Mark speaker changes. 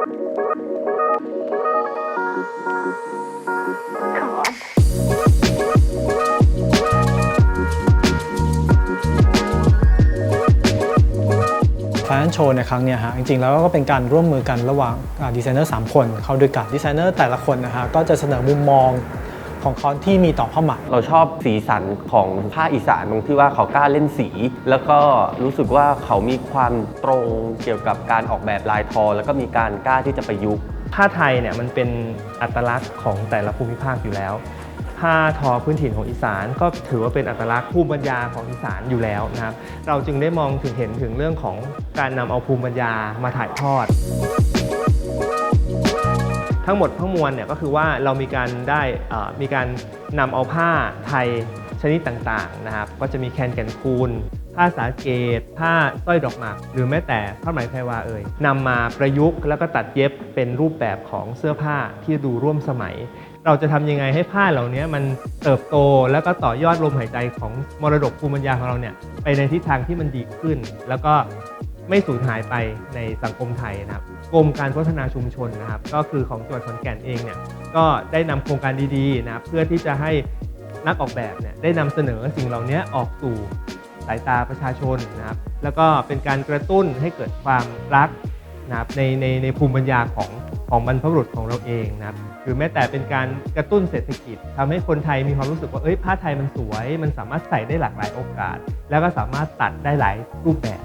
Speaker 1: แฟชั่นโชว์ในครั้งนี้ฮะจริงๆ แล้วก็เป็นการร่วมมือกันระหว่างดีไซเนอร์3คน เข้าด้วยกันดีไซเนอร์แต่ละคนนะฮะก็จะเสนอมุมมอง ของเขาที่มีต่อผ้าไหม
Speaker 2: เราชอบสีสันของภาคอีสานตรงที่ว่าเขากล้าเล่นสี แล้วก็รู้สึกว่าเขามีความตรงเกี่ยวกับการออกแบบลายทอ แล้วก็มีการกล้าที่จะประยุกต์
Speaker 3: ผ้าไทยเนี่ยมันเป็นอัตลักษณ์ของแต่ละภูมิภาคอยู่แล้วผ้าทอพื้นถิ่นของอีสานก็ถือว่าเป็นอัตลักษณ์ภูมิปัญญาของอีสานอยู่แล้วนะครับ เราจึงได้มองถึงเห็นถึงเรื่องของการนำเอาภูมิปัญญามาถ่ายทอด ทั้งหมดทั้งมวลเนี่ยก็คือว่าเรามีการได้อ่อมีการนำเอาผ้าไทยชนิดต่างๆนะครับ ก็จะมีแคนแก่นคูนผ้าสาเกต ผ้าสร้อยดอกหมาก หรือแม้แต่ผ้าไหมไพรวาเอ่ยนำมาประยุกต์แล้วก็ตัดเย็บเป็นรูปแบบของเสื้อผ้าที่ดูร่วมสมัย เราจะทำยังไงให้ผ้าเหล่านี้มันเติบโตแล้วก็ต่อยอดลมหายใจของมรดกภูมิปัญญาของเราเนี่ยไปในทิศทางที่มันดีขึ้น แล้วก็ ไม่สูญหายไปในสังคมไทยนะครับกรมการพัฒนาชุมชนนะครับ ก็คือของจังหวัดขอนแก่นเองเนี่ยก็ได้นำโครงการดีๆนะครับเพื่อที่จะให้นักออกแบบเนี่ยได้นำเสนอสิ่งเหล่านี้ออกสู่สายตาประชาชนนะครับ แล้วก็เป็นการกระตุ้นให้เกิดความรักนะครับในในในภูมิปัญญาของของบรรพบุรุษของเราเองนะครับหรือแม้แต่เป็นการกระตุ้นเศรษฐกิจทำให้คนไทยมีความรู้สึกว่าเอ้ยผ้าไทยมันสวย มันสามารถใส่ได้หลากหลายโอกาส แล้วก็สามารถตัดได้หลายรูปแบบ